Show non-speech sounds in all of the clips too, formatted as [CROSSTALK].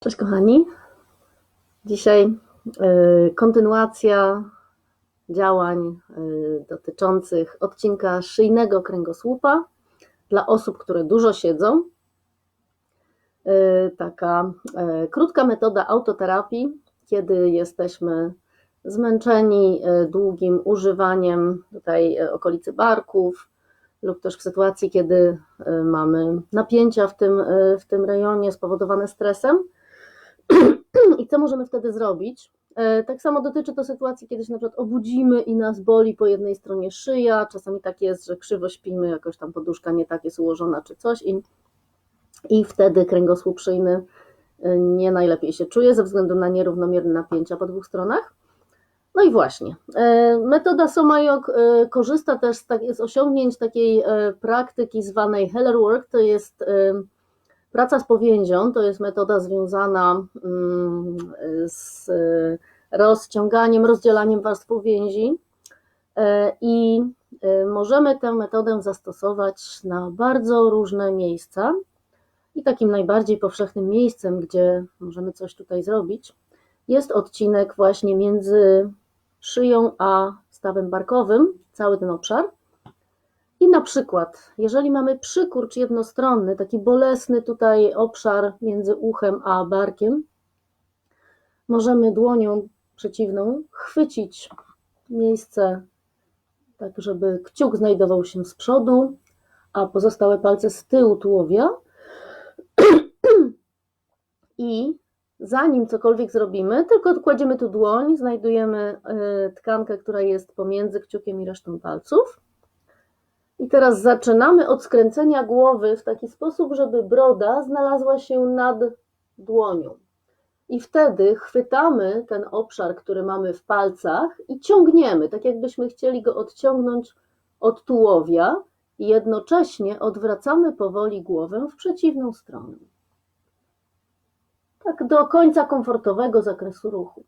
Cześć kochani. Dzisiaj y, kontynuacja działań y, dotyczących odcinka szyjnego kręgosłupa dla osób, które dużo siedzą. Y, Taka krótka metoda autoterapii, kiedy jesteśmy zmęczeni długim używaniem tutaj okolicy barków lub też w sytuacji, kiedy mamy napięcia w tym, w tym rejonie spowodowane stresem. [CLEARS THROAT] I co możemy wtedy zrobić? E, Tak samo dotyczy to sytuacji, kiedy się na przykład obudzimy i nas boli po jednej stronie szyja, czasami tak jest, że krzywo śpimy, jakoś tam poduszka nie tak jest ułożona czy coś i, i wtedy kręgosłup szyjny e, nie najlepiej się czuje ze względu na nierównomierne napięcia po dwóch stronach. No i właśnie, e, metoda Somajok korzysta też z, tak, osiągnięć takiej praktyki zwanej Heller Work, to jest Praca z powięzią to jest metoda związana mm, z rozciąganiem, rozdzielaniem warstw powięzi E, i e, możemy tę metodę zastosować na bardzo różne miejsca. I takim najbardziej powszechnym miejscem, gdzie możemy coś tutaj zrobić, jest odcinek właśnie między szyją a stawem barkowym, cały ten obszar. I na przykład, jeżeli mamy przykurcz jednostronny, taki bolesny tutaj obszar między uchem a barkiem, możemy dłonią przeciwną chwycić miejsce, tak żeby kciuk znajdował się z przodu, a pozostałe palce z tyłu tułowia. [CLEARS THROAT] I zanim cokolwiek zrobimy, tylko kładziemy tu dłoń, znajdujemy y, tkankę, która jest pomiędzy kciukiem i resztą palców. I teraz zaczynamy od skręcenia głowy w taki sposób, żeby broda znalazła się nad dłonią. I wtedy chwytamy ten obszar, który mamy w palcach i ciągniemy, tak jakbyśmy chcieli go odciągnąć od tułowia i jednocześnie odwracamy powoli głowę w przeciwną stronę. Tak do końca komfortowego zakresu ruchu.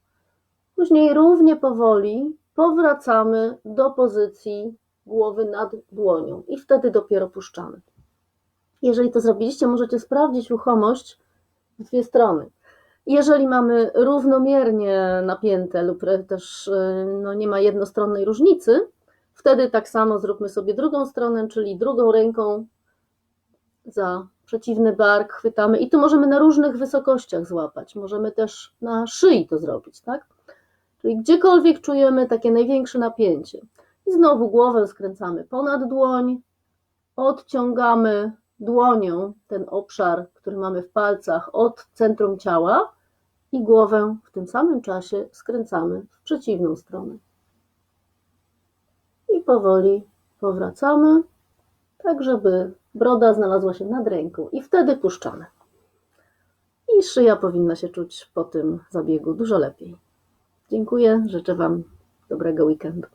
Później równie powoli powracamy do pozycji głowy nad dłonią i wtedy dopiero puszczamy. Jeżeli to zrobiliście, możecie sprawdzić ruchomość w dwie strony. Jeżeli mamy równomiernie napięte lub też no, nie ma jednostronnej różnicy, wtedy tak samo zróbmy sobie drugą stronę, czyli drugą ręką za przeciwny bark chwytamy i to możemy na różnych wysokościach złapać. Możemy też na szyi to zrobić, tak? Czyli gdziekolwiek czujemy takie największe napięcie. I znowu głowę skręcamy ponad dłoń, odciągamy dłonią ten obszar, który mamy w palcach od centrum ciała i głowę w tym samym czasie skręcamy w przeciwną stronę. I powoli powracamy, tak żeby broda znalazła się nad ręką i wtedy puszczamy. I szyja powinna się czuć po tym zabiegu dużo lepiej. Dziękuję, życzę Wam dobrego weekendu.